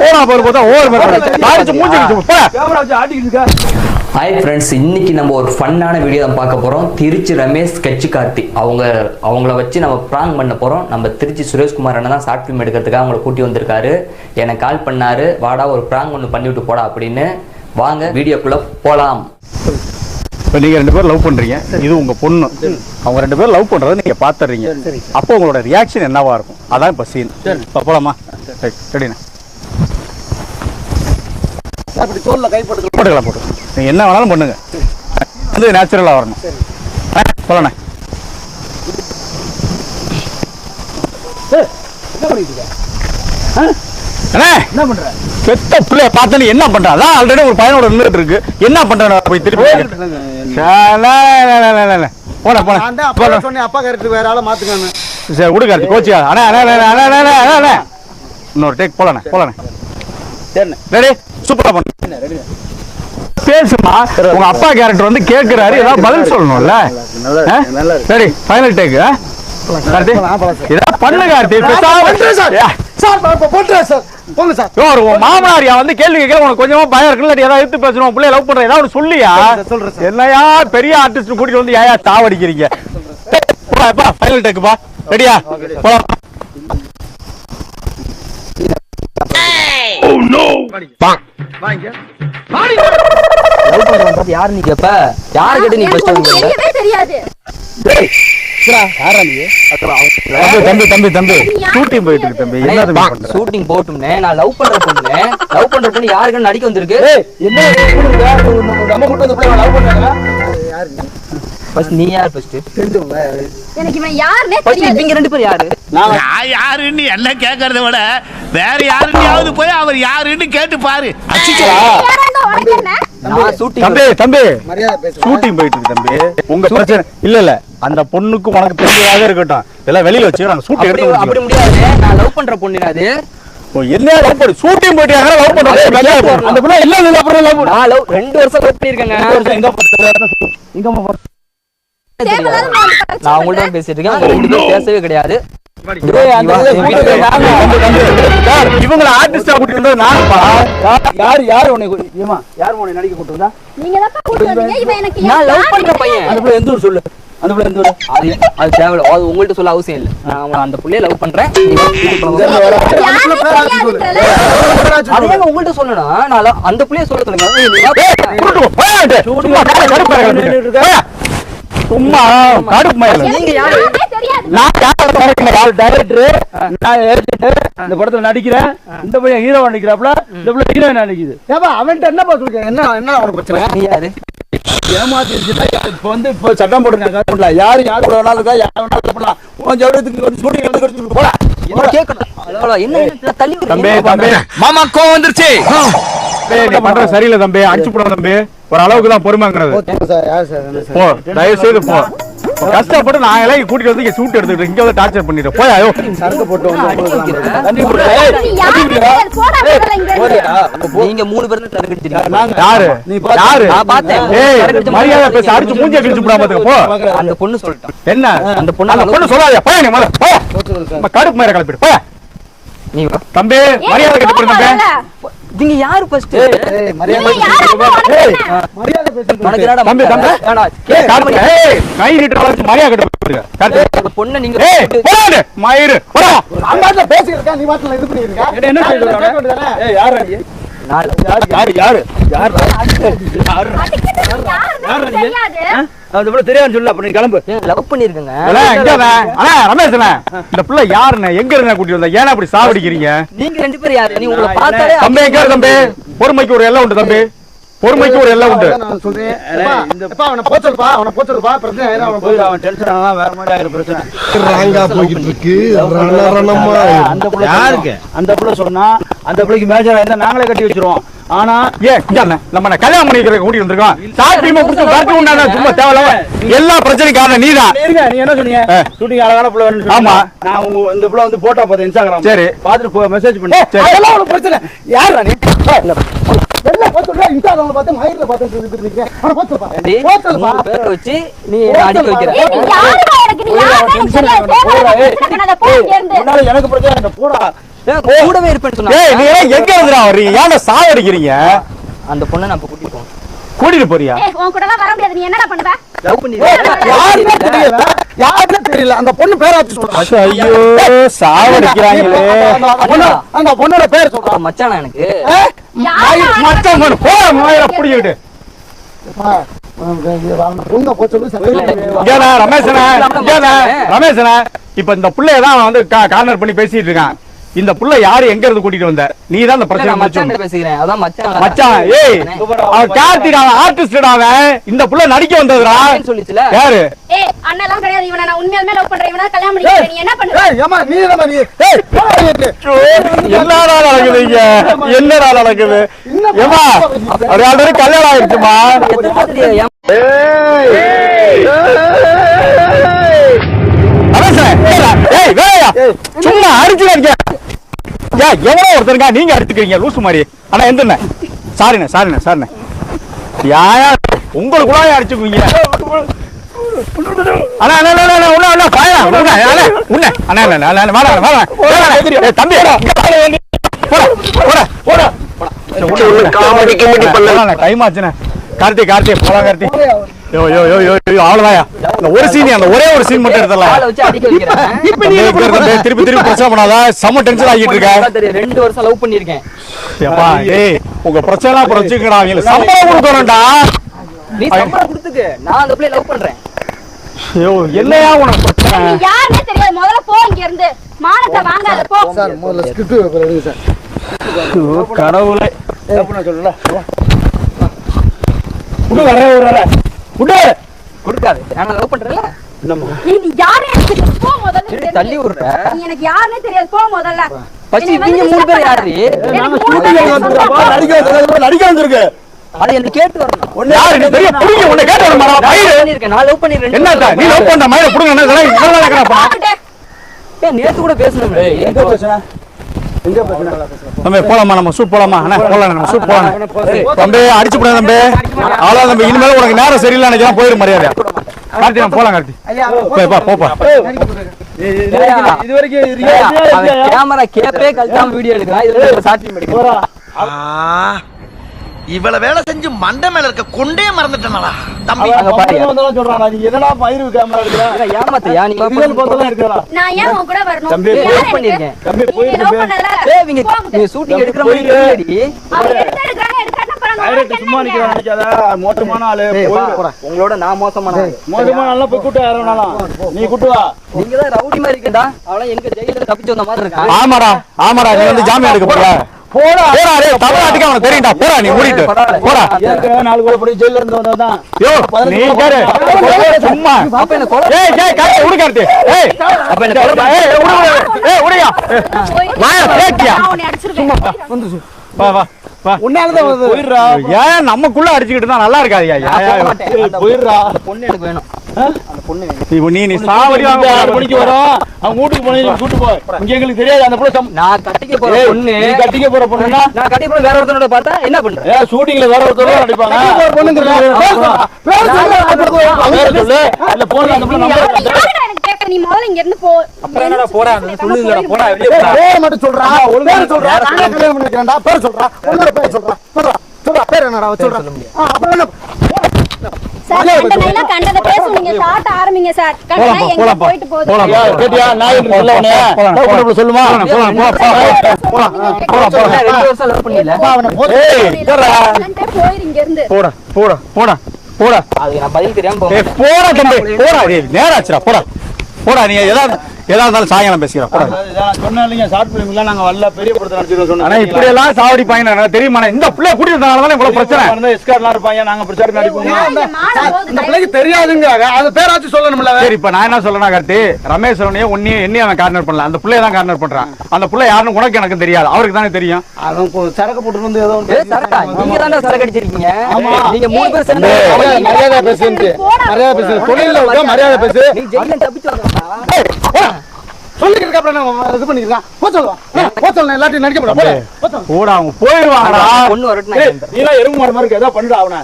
போனா பாரு பார்த்தா ஓவர் மாதிரி மூஞ்சி ஆட்டிக்கிட்டு இருக்க. ஹாய் ஃப்ரெண்ட்ஸ் இன்னைக்கு நம்ம ஒரு ஃபன்னான வீடியோ தான் பார்க்க போகிறோம் திருச்சி ரமேஷ் ஸ்கெட்ச் கார்த்தி. அவங்க அவங்கள வச்சு நம்ம ப்ராங்க் பண்ண போகிறோம் நம்ம திருச்சி சுரேஷ்குமார் அண்ணன் தான் ஷார்ட் ஃபிலிம் எடுக்கிறதுக்காக அவங்கள கூட்டி வந்திருக்காரு. எனக்கு கால் பண்ணாரு. வாடா ஒரு ப்ராங்க் ஒன்று பண்ணிவிட்டு போடா அப்படின்னு. வாங்க வீடியோக்குள்ளே போகலாம் இப்போ நீங்க ரெண்டு பேரும் லவ் பண்றீங்க. இது உங்க பொண்ணு. அவங்க ரெண்டு பேரும் லவ் பண்றதை நீங்க பாத்துறீங்க. அப்போ உங்களோட ரியாக்ஷன் என்னவா இருக்கும்? அதான் இப்ப சீன் இப்போ போலாமா ரெடிண்ணா அப்படி தோல்ல போட்டுக்கலாம் போட்டு நீங்க என்ன வேணாலும் பண்ணுங்க வந்து நேச்சுரலா வரணும் சொல்லண்ணே என்ன பண்ற பெத்த பிள்ளைய பார்த்து நீ என்ன பண்ற அதான் ஆல்ரெடி ஒரு பையனோட நின்றுட்டு இருக்கு என்ன பண்ற போய் திருப்பி போன போன சொன்னேன் அப்பா கேரக்டர் வேற ஆளை மாத்துக்கான்னு சரி விடுக்காரு கோச்சியா அண்ணா அண்ணா அண்ணா அண்ணா அண்ணா இன்னொரு டேக் போலாண்ணே போலாண்ணே. ரெடி சூப்பரா பண்ணு. பேசுமா உங்க அப்பா கேரக்டர் வந்து கேக்குறாரு ஏதாவது பதில் சொல்லணும்ல. சரி ஃபைனல் டேக் கார்த்தி. ஏதாவது பண்ணு கார்த்தி மாமனாரியா வந்து கேள்வி கேட்கல உனக்கு கொஞ்சமா பயம் இருக்குல்ல ஏதாவது எடுத்து பேசணும் உன் பிள்ளைய லவ் பண்ற ஏதாவது சொல்லியா. என்னையா பெரிய ஆர்டிஸ்ட் கூட்டிட்டு வந்து ஏயா தாவடிக்கிறீங்க பா ஃபைனல் டேக் பா. ரெடியா போலாம். வாங்க. லவ் பண்ணுறவன் பார்த்து யார் நீ கேப்ப? யார் கேட்டு நீ தெரியாது. யாரா நீ? தம்பி தம்பி தம்பி தம்பி ஷூட்டிங் போயிட்டு இருக்கு தம்பி. என்ன ஷூட்டிங் போட்டும்னே நான் லவ் பண்ற பொண்ணு. லவ் பண்ற பொண்ணு யாருக்குன்னு நடிக்க வந்திருக்கு? ஏய் என்ன நம்ம கூட்டு வந்து லவ் பண்றாங்க யாரு நீ? ஃபர்ஸ்ட் நீ யார் ஃபர்ஸ்ட் தெரிஞ்சவங்க எனக்கு இவன் ஃபர்ஸ்ட் தெரியாது. இவங்க ரெண்டு பேர் யாரு? நான் யாருன்னு என்ன கேட்கறத விட வேற யாருன்னையாவது போய் அவர் யாருன்னு கேட்டு பாரு. தம்பி தம்பி ஷூட்டிங் போயிட்டு இருக்கு தம்பி. உங்க பிரச்சனை இல்ல இல்ல. அந்த பொண்ணுக்கு உனக்கு தெரிஞ்சதாக இருக்கட்டும். இதெல்லாம் வெளியில வச்சு நாங்க ஷூட்டிங் அப்படி எடுத்து அப்படி. முடியாது. நான் லவ் பண்ற பொண்ணு அது. என்ன லவ் பண்ணு? ஷூட்டிங் போயிட்டு லவ் பண்றோம் அந்த பிள்ளை இல்ல இல்ல அப்புறம் லவ் நான் லவ் ரெண்டு வருஷம் லவ் பண்ணிருக்கேங்க எங்க நான் உங்கள்ட்ட பேசிட்டு இருக்கேன் பேசவே கிடையாது இவங்கள ஆர்டிஸ்டா கூட்டிட்டு வந்தது நானுப்பா யார் யார் உன்னை ஏம்மா யார் உன்னை நடிக்க கூட்டு வந்தா நீங்க தான் கூட்டு வந்தீங்க இவன் எனக்கு நான் லவ் பண்ற. பையன் அந்த பிள்ளை எந்த ஊர் சொல்லு அந்த பிள்ளை எந்த ஊர் அது அது தேவையில்ல அது உங்கள்ட்ட சொல்ல அவசியம் இல்லை நான் அந்த புள்ளைய லவ் பண்றேன். அது உங்கள்ட்ட சொல்லணும் நான் அந்த புள்ளைய சொல்ல சொல்லுங்க சும்மா கடுப்பு மயில நீங்க யாரு? நான் யாரை டைரக்டர் நான் ஏஜென்ட் இந்த படத்துல நடிக்கிறேன். இந்த பையன் ஹீரோ நடிக்கிறாப்ல இந்த பிள்ளை ஹீரோயின் நடிக்குது. ஏப்பா அவன்கிட்ட என்ன சொல்றேன் என்ன என்ன உனக்கு பிரச்சனை? நீ யாரு? இப்போ வந்து இப்போ சட்டம் போட்டுருக்காங்க யாரு யாரு கூட வேணாலும் இருக்கா? யார் வேணாலும் பண்ணலாம் உன் ஜவுடத்துக்கு வந்து ஷூட்டிங் எடுத்து கொடுத்துட்டு போடா என்ன கேட்கணும்? அவ்வளோ, என்ன என்ன தள்ளி விடுறீங்க? தம்பி தம்பி. மாமா கோவம் வந்துருச்சு. பண்றது சரியில்லை தம்பி. அடிச்சு போடுவோம் தம்பி. ஒரு அளவுக்கு தான் பொறுமைங்கிறது போ தயவு செய்து போ கஷ்டப்பட்டு நான் எல்லாம் கூட்டிட்டு வந்து இங்க ஷூட் எடுத்துக்கிட்டு இங்க வந்து டார்ச்சர் பண்ணிட்டு போயா ஐயோ. சரக்கு போட்டு நீங்க மூணு பேரும். நாங்க யாரு? யாரு. ஏய் மரியாதை பேச அடிச்சு மூஞ்சிய கிழிச்சு விடாம பாத்துக்க போ. அந்த பொண்ணு சொல்லிட்டான். என்ன? அந்த பொண்ணு அந்த பொண்ணு சொல்லாதே. போயா நீ முதல்ல நம்ம கடுப்பு மயிர கிளப்பிடு. போயா. நீ. தம்பி மரியாதை கட்டு தம்பி. நீங்க யாரு ஃபர்ஸ்ட் பொண்ணை நீங்க ஏய் போடாது மயிரு போடா. அம்மாட்ட பேசியிருக்கா நீ வாட்டில இது பண்ணிருக்கா என்ன யார் யார் யார் யார்? யார்? யாருன்னே தெரியாது. அது கூட தெரியாது சொல்லு அப்ப நீ கிளம்பு. லவ் பண்ணிருக்கேங்க. அண்ணா, இங்க வா. அண்ணா, ரமேஷ் அண்ணா, இந்த புள்ள யாருண்ணே? எங்க இருந்தா கூட்டி வந்தா? ஏன்னா அப்படி சாவடிக்கிறீங்க? நீங்க ரெண்டு பேரும் யாரு? நீ உங்களை பார்த்தாலே தம்பி எங்க இரு தம்பி? பொறுமைக்கு ஒரு எல்லை உண்டு தம்பி. பொறுமைக்கு ஒரு எல்லை உண்டு. நான் சொல்றேன். இந்த அவனை போச்சல்பா அவனை போச்சல்பா பிரச்சனை ஆயிரும் அவன் போய் அவன் டென்ஷன் ஆனா வேற மாதிரி ஆயிரும் பிரச்சனை. ராங்கா போய்கிட்டு இருக்கு. ரணரணமா அந்த புள்ள யாருக்கு அந்த புள்ள சொன்னா அந்த பிள்ளைக்கு மேஜர் ஆயிருந்தா நாங்களே கட்டி வச்சிருவோம். ஆனா ஏ இங்க அண்ணா, நம்ம கல்யாணம் பண்ணிக்கிற கூட்டி வந்திருக்கோம். சாப்பிட்டு குடிச்சு வரட்டு உண்டான சும்மா தேவையில்லாம எல்லா பிரச்சனையும் காரணம் நீதான் இருங்க நீ என்ன சொன்னீங்க. ஷூட்டிங் அழகான புள்ள சொன்னீங்க. ஆமா. நான் உங்க இந்த புள்ள வந்து போட்டோ பார்த்தேன் இன்ஸ்டாகிராம் சரி. பார்த்துட்டு மெசேஜ் பண்ணி. சரி. அதெல்லாம் உனக்கு பிரச்சனை யார் நீ? நீ நீ யாருடா எனக்கு? ஏன் கூடவே இருப்பேன்னு சொன்னா ஏய் நீ எல்லாம் எங்க இருந்துடா வர்றீங்க? ஏன்டா சாவடிக்கிறீங்க அந்த பொண்ணை நான் இப்ப கூட்டிட்டு போகணும். கூட்டிட்டு போறியா? ஏய், உன் கூடலாம் வர முடியாது. நீ என்னடா பண்ணுவ? லவ் பண்ணி யாருமே தெரியல? யாருமே தெரியல? அந்த பொண்ணு பேராச்சு சொல்றா. ஐயோ சாவடிக்கிறாங்களே அந்த பொண்ணு- அந்த பொண்ணோட பேர் சொல்றா. மச்சானா எனக்கு? மச்சான் மகன், போ மாயிர புடிக்கிட்டு ரமேஷனா ரமேஷனா. இப்ப இந்த புள்ளைய தான் அவன் வந்து கார்னர் பண்ணி பேசிட்டு இருக்கான். இந்த புள்ள யாரு? எங்க இருந்து கூட்டிட்டு வந்த? நீ தான் இந்த பிரச்சனை மச்சான் பேசுகிறேன் அதான் மச்சான் மச்சான் ஏய் அவன் கார்த்திக் அவன் ஆர்டிஸ்ட் அவன். இந்த புள்ள நடிக்க வந்ததுடா. சொல்லிச்சுல? யாரு? ஏய், அண்ணன்லாம் கிடையாது. இவனை நான் உண்மையாலுமே love பண்றேன். இவனை கல்யாணம் பண்ணிக்கிறேன். நீ என்ன பண்ணுவ? ஏய் ஏமா நீ என்னமா நீ? ஏய். என்னடா நடக்குது இங்க? என்னடா நடக்குது? ஏமா ஒரு ஆல்ரெடி கல்யாணம் ஆயிடுச்சுமா ரமேஷன், ஏய்டா, ஏய் வேலையா? சும்மா அடிச்சு அடிக்க ஏன் எவ்வளவு ஒருத்தருக்கா நீங்க அடிச்சுக்கிறீங்க? லூசு மாதிரி. ஆனா எந்தண்ணே சாரிண்ணே சாரிண்ணே சாரிண்ணே. யாயா உங்களுக்குள்ள அடிச்சுக்குவீங்க. அண்ணா அண்ணா அண்ணா அண்ணா உள்ள உள்ள பாயா உள்ள அண்ணா உள்ள. அண்ணா அண்ணா அண்ணா அண்ணா வாடா வாடா வாடா ஏய் தம்பி. போடா போடா போடா. காமெடி காமெடி பண்ணல டைம் ஆச்சுண்ணே. கார்த்தி கார்த்தி போலாம் கார்த்தி யோ யோ யோ யோ யோ அவ்வளவுதாயா இந்த ஒரு சீன் அந்த ஒரே ஒரு சீன் மட்டும் எடுத்துடலாம். இப்ப நீ திருப்பி திருப்பி பிரச்சனை பண்ணாத. செம்ம டென்ஷன் ஆகிட்டு இருக்க. ரெண்டு வருஷம் லவ் பண்ணிருக்கேன் ஏப்பா ஏய் உங்க பிரச்சனை குறைச்சிக்கடா அவங்களுக்கு சம்பளம் கொடுக்கணும்டா. நீ சம்பளம் கொடுத்துக்கு. நான் அந்த பிள்ளை லவ் பண்றேன். ஐயோ என்னையா உனக்கு பிரச்சனை? நீ யாருன்னே தெரியாது. முதல்ல போ இங்க இருந்து. மானத்தை வாங்காத, போ. சார் முதல்ல ஸ்கிரிப்ட் பேப்பர் எடுங்க சார். ஐயோ, கடவுளே. நான் சொல்லல விடு வர வர விடு கொடுக்காது. நான் லவ் நீ யாருன்னே எனக்கு. போ முதல்ல. தள்ளி விடுற. நீ எனக்கு யாருன்னே தெரியாது. போ முதல்ல. பச்சி என்னை வந்து நீங்க மூணு பேர் disturb யாரு? மூணு பேர் வந்துருக்கப்பா, நடிக்க வந்திருக்கு, நடிக்க வந்திருக்கு அதை எனக்கு கேட்டு வரணும். யாரு? நீ பெரிய புடிங்க உன்னை கேட்டு வரமா நான் பண்ணிருக்கேன். லவ் பண்ணிருக்கேன். என்னடா நீ லவ் பண்ற மயிரை புடுங்க என்ன இதெல்லாம் இதெல்லாம் நடக்கறப்பா போட்டுட்டு. ஏன் நேத்து கூட பேசணும் எங்க பிரச்சனை தம்பி போலாமா நம்ம சூட் போலாமா அண்ணா போலாம் நம்ம சூட் போலாம் தம்பி அடிச்சு போட தம்பி அவ்வளோ தம்பி இனிமேல் உனக்கு நேரம் சரியில்லை நினைக்கலாம் போயிடும் மரியாதை கார்த்தி நம்ம போலாம் கார்த்தி போய்ப்பா போப்பா இது வரைக்கும் கேமரா கேப்பே கழட்டாம வீடியோ எடுக்கலாம் இதுல சாட்சி எடுக்கிறேன் இவ்வளவு வேலை செஞ்சு மண்டை மேல இருக்க கொண்டே மறந்துட்டேனடா தம்பி அங்க பாரு. சொல்றான் நீ என்னடா மயிறு கேமரா எடுக்கிற ஏமாத்தியா நீ சீரியல் போட்டெல்லாம் எடுக்கிறா நான் ஏன் உன் கூட வரணும்? தம்பி, எனக்கு? பண்ணிருக்கேன். தம்பி, போயிரு. பண்ணல. ஏய் போகுது. நீ ஷூட்டிங் எடுக்கிற மாதிரி இல்லடி சும்மா? நிக்கிறான் நினைக்காத மோட்டமான ஆளு போயிரு. உங்களோட நான் மோசமான ஆளு. மோசமான ஆளா போய் கூட்டு யாரும் நீ கூட்டு வா நீங்க தான் ரவுடி மாதிரி இருக்கடா அவள எனக்கு ஜெயில தப்பிச்சு வந்த மாதிரி இருக்கான் ஆமாடா ஆமாடா நீ வந்து ஜாமீன் எடுக்க போற போடா. தமிழ்நாட்டுக்கு அவனுக்கு தெரியும்டா. போடா நீ மூடிட்டு. போடா. நாலு கூட படி ஜெயில இருந்து வந்ததான் யோ நீ கேரு சும்மா. அப்ப என்ன கொலை ஏய் ஏய் அப்ப என்ன கொலை. வாயா, கேட்டியா? வா வா. உன்னாலதான் போயிடுறா. ஏன் நமக்குள்ள அடிச்சுக்கிட்டு இருந்தா நல்லா. அந்த போயிடுறா. பொண்ணு எனக்கு வேணும். இப்போ நீ நீ சாவடி வாங்க ஆறு மணிக்கு வரும். அவன் வீட்டுக்கு போனீங்க கூட்டு போ. இங்க எங்களுக்கு தெரியாது அந்த புள்ள சம்- நான் கட்டிக்க போற பொண்ணு நீ கட்டிக்க போற நான் கட்டிக்க போற வேற ஒருத்தனோட பார்த்தா என்ன பண்ற ஏ ஷூட்டிங்ல வேற சொல்லு. அந்த எனக்கு கேட்க? நீ முதல்ல இங்க இருந்து போ. என்னடா போடா, சொல்லுங்கடா, போடா, வெளிய போடா. பேர் மட்டும் சொல்றா. பேர் சொல்றா. நானே கல்யாணம் பண்ணிக்கிறேன்டா பேர் சொல்றா. உன்னோட பேர் சொல்றா. சொல்றா. சொல்றா. பேர் என்னடா சொல்றா. அப்புறம் என்ன? சார், கண்ட நாயெல்லாம் கண்டதை பேசும். நீங்க short ஆரம்பிங்க சார். கண்ட நாய் எங்க. போயிட்டு போகுது? கேட்டியா? நான் என்று சொல்ல உடனே போலாம், லவ். பண்ண சொல்லுமா? போலாம், போலாம், போலாம், போலாம். போலாம். என்ன, ரெண்டு வருஷம் லவ் பண்ணல அவனை போட்டு ஏய் போடா போயிரு இங்க இருந்து. போடா போடா போடா போடா. அதுக்கு நான் பதில் தெரியாம மாட்டேன். போடா தம்பி. போடா டேய் நேரம் ஆச்சுடா போடா. போடா நீ ஏதாவது ஏதாவது இருந்தாலும் சாயங்காலம் பேசிக்கிறா போடா. சொன்னேன் இல்லைங்க ஷார்ட் பிலிம்லாம் நாங்க வரல பெரிய படத்தை நடிச்சிருக்கோம் ஆனா இப்படி எல்லாம் சாவடிப்பாங்க எனக்கு தெரியுமா இந்த பிள்ளை கூட்டிட்டு வந்தனால தான் இவ்வளவு பிரச்சனை? எஸ்கார்ட்லாம் இருப்பாங்க நாங்க பிரச்சாரம் நடிப்போம். இந்த பிள்ளைக்கு தெரியாதுங்க. அது பேராச்சும் சொல்லணும்ல. சரி இப்ப நான் என்ன சொல்லனா கார்த்தி ரமேஷ் உன்னையும் உன்னையும் என்னையும் அவன் கார்னர் பண்ணல அந்த பிள்ளைய தான் கார்னர் பண்றான். அந்த பிள்ளை யாருன்னு உனக்கு எனக்கு தெரியாது. அவருக்கு தானே தெரியும். அவன் சரக்கு போட்டு வந்து ஏதோ சரக்கா, நீங்க தான்டா சரக்கு அடிச்சிருக்கீங்க. நீங்க மூணு பேர் சேர்ந்து மரியாதை- மரியாதை பேசுன்ட்டு மரியாதை பேசு. தொழில மரியாதை பேசு அப்புறம் நான் இது பண்ணிருக்கான் போ சொல்லுவான் போ சொல்ல எல்லாத்தையும் நடிக்க போடா போடா அவங்க போயிடுவாங்கடா பொண்ணு வரட்டும் மாடு மாதிரி பண்ணுடா அவனை.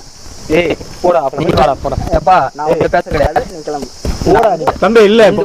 ஏய் போடா நீ போடா நான் பேச கிடையாது கிளம்பு. போடா. தம்பி இல்ல இப்ப